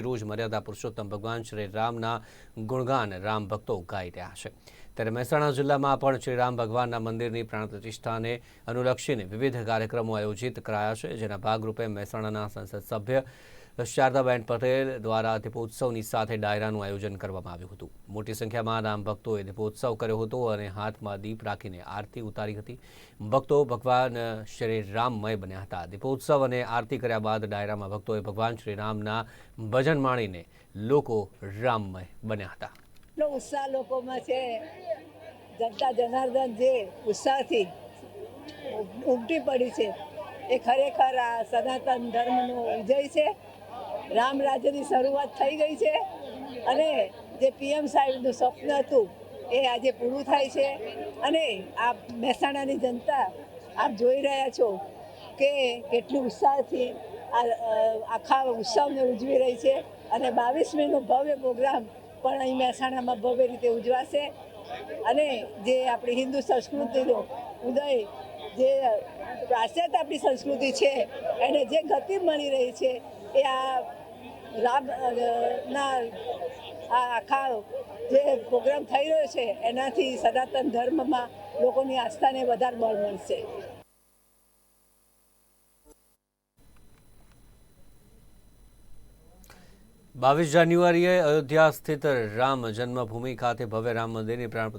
રોજ મર્યાદા પુરુષોત્તમ ભગવાન શ્રી રામના ગુણગાન રામ ભક્તો ગાઈ રહ્યા છે. ત્યારે મહેસાણા જિલ્લામાં પણ શ્રી રામ ભગવાનના મંદિરની પ્રાણ પ્રતિષ્ઠાને અનુલક્ષીને વિવિધ કાર્યક્રમો આયોજિત કરાયા છે, જેના ભાગરૂપે મહેસાણાના સંસદ સભ્ય શારદાબેન પટેલ દ્વારા દીપોત્સવની સાથે ડાયરાનું આયોજન કરવામાં આવ્યું હતું. મોટી સંખ્યામાં રામ ભક્તોએ દીપોત્સવ કર્યો હતો અને હાથમાં દીપ રાખીને આરતી ઉતારી હતી. ભક્તો ભગવાન શ્રી રામમય બન્યા હતા. દીપોત્સવ અને આરતી કર્યા બાદ ડાયરામાં ભક્તોએ ભગવાન શ્રી રામના ભજન માણીને લોકો રામમય બન્યા હતા. એટલો ઉત્સાહ લોકોમાં છે. જનતા જનાર્દન જે ઉત્સાહથી ઉમટી પડી છે. એ ખરેખર આ સનાતન ધર્મનો વિજય છે. રામ રાજ્યની શરૂઆત થઈ ગઈ છે અને જે પીએમ સાહેબનું સ્વપ્ન હતું એ આજે પૂરું થાય છે. અને આ મહેસાણાની જનતા, આપ જોઈ રહ્યા છો કે કેટલું ઉત્સાહથી આ આખા ઉત્સવને ઉજવી રહી છે. અને બાવીસમીનો ભવ્ય પ્રોગ્રામ પણ અહીં મહેસાણામાં ભવ્ય રીતે ઉજવાશે. અને જે આપણી હિન્દુ સંસ્કૃતિનો ઉદય, જે પાશ્ચાત્ય આપણી સંસ્કૃતિ છે, એને જે ગતિ મળી રહી છે, એ આ રામ ના, આ આખા જે પ્રોગ્રામ થઈ રહ્યો છે, એનાથી સનાતન ધર્મમાં લોકોની આસ્થાને વધારે બળ મળશે. બાવીસ જાન્યુઆરીએ અયોધ્યા સ્થિત રામ જન્મભૂમિ ખાતે ભવ્ય રામ મંદિરની પ્રાણ